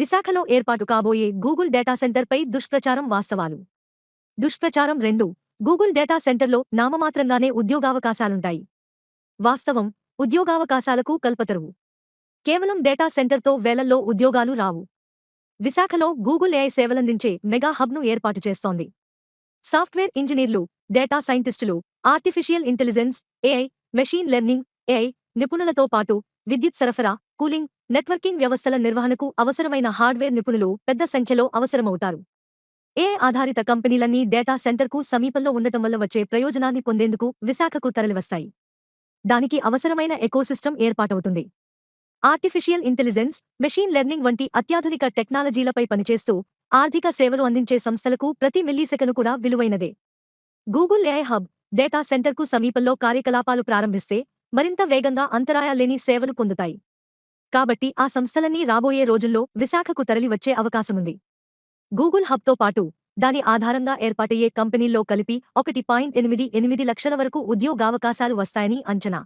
విశాఖలో ఏర్పాటు కాబోయే గూగుల్ డేటా సెంటర్పై దుష్ప్రచారం వాస్తవాలు. దుష్ప్రచారం రెండు. గూగుల్ డేటా సెంటర్లో నామమాత్రంగానే ఉద్యోగావకాశాలుంటాయి. వాస్తవం ఉద్యోగావకాశాలకు కల్పతరువు. కేవలం డేటా సెంటర్తో వేలల్లో ఉద్యోగాలు రావు. విశాఖలో గూగుల్ ఏఐ సేవలందించే మెగా హబ్ను ఏర్పాటు చేస్తోంది. సాఫ్ట్వేర్ ఇంజనీర్లు డేటా సైంటిస్టులు artificial intelligence AI machine learning AI నిపుణులతో పాటు విద్యుత్ సరఫరా కూలింగ్ నెట్వర్కింగ్ వ్యవస్థల నిర్వహణకు అవసరమైన హార్డ్వేర్ నిపుణులు పెద్ద సంఖ్యలో అవసరమవుతారు. ఏ ఆధారిత కంపెనీలన్నీ డేటా సెంటర్కు సమీపంలో ఉండటం వల్ల వచ్చే ప్రయోజనాన్ని పొందేందుకు విశాఖకు తరలివస్తాయి. దానికి అవసరమైన ఎకోసిస్టమ్ ఏర్పాటవుతుంది. ఆర్టిఫిషియల్ ఇంటెలిజెన్స్ మెషీన్ లెర్నింగ్ వంటి అత్యాధునిక టెక్నాలజీలపై పనిచేస్తూ ఆర్థిక సేవలు అందించే సంస్థలకు ప్రతి మిల్లీసెకను కూడా విలువైనదే. గూగుల్ ఏఐ హబ్ డేటా సెంటర్కు సమీపంలో కార్యకలాపాలు ప్రారంభిస్తే మరింత వేగంగా అంతరాయాలేని సేవలు పొందుతాయి. కాబట్టి ఆ సంస్థలన్నీ రాబోయే రోజుల్లో విశాఖకు తరలివచ్చే అవకాశముంది. గూగుల్ హబ్తో పాటు దాని ఆధారంగా ఏర్పాటయ్యే కంపెనీల్లో కలిపి ఒకటి పాయింట్ ఎనిమిది ఎనిమిది లక్షల వరకు ఉద్యోగావకాశాలు వస్తాయని అంచనా.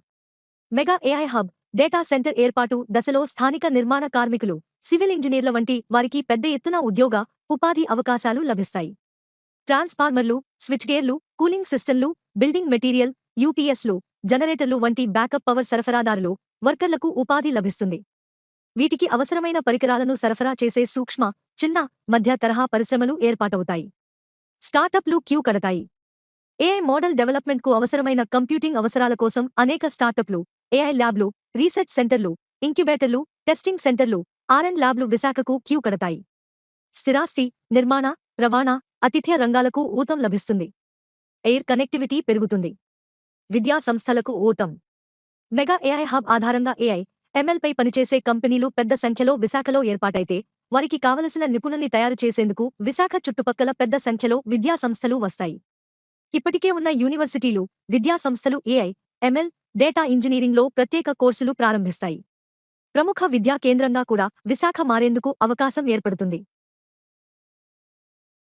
Mega AI hub data centre ఏర్పాటు దశలో స్థానిక నిర్మాణ కార్మికులు సివిల్ ఇంజనీర్ల వంటి వారికి పెద్ద ఎత్తున ఉద్యోగ ఉపాధి అవకాశాలు లభిస్తాయి. ట్రాన్స్ఫార్మర్లు స్విచ్గేర్లు కూలింగ్ సిస్టంలు బిల్డింగ్ మెటీరియల్ యూపీఎస్లు జనరేటర్లు వంటి బ్యాకప్ పవర్ సరఫరాదారులు వర్కర్లకు ఉపాధి లభిస్తుంది. వీటికి అవసరమైన పరికరాలను సరఫరా చేసే సూక్ష్మ చిన్న మధ్య తరహా పరిశ్రమలు ఏర్పాటవుతాయి. స్టార్టప్లు క్యూ కడతాయి. ఏఐ మోడల్ డెవలప్మెంట్కు అవసరమైన కంప్యూటింగ్ అవసరాల కోసం అనేక స్టార్టప్లు ఏఐ ల్యాబ్లు రీసెర్చ్ సెంటర్లు ఇంక్యుబేటర్లు టెస్టింగ్ సెంటర్లు ఆర్ఎన్ ల్యాబ్లు విశాఖకు క్యూ కడతాయి. స్థిరాస్తి నిర్మాణ రవాణా అతిథ్య రంగాలకు ఊతం లభిస్తుంది. ఎయిర్ కనెక్టివిటీ పెరుగుతుంది. విద్యా సంస్థలకు ఊతం. మెగా ఏఐ హబ్ ఆధారంగా ఏఐ ఎంఎల్పై పనిచేసే కంపెనీలు పెద్ద సంఖ్యలో విశాఖలో ఏర్పాటైతే వారికి కావలసిన నిపుణుల్ని తయారు చేసేందుకు విశాఖ చుట్టుపక్కల పెద్ద సంఖ్యలో విద్యా సంస్థలు వస్తాయి. ఇప్పటికే ఉన్న యూనివర్సిటీలు విద్యా సంస్థలు ఏఐ ఎంఎల్ డేటా ఇంజనీరింగ్లో ప్రత్యేక కోర్సులు ప్రారంభిస్తాయి. ప్రముఖ విద్యా కేంద్రంగా కూడా విశాఖ మారేందుకు అవకాశం ఏర్పడుతుంది.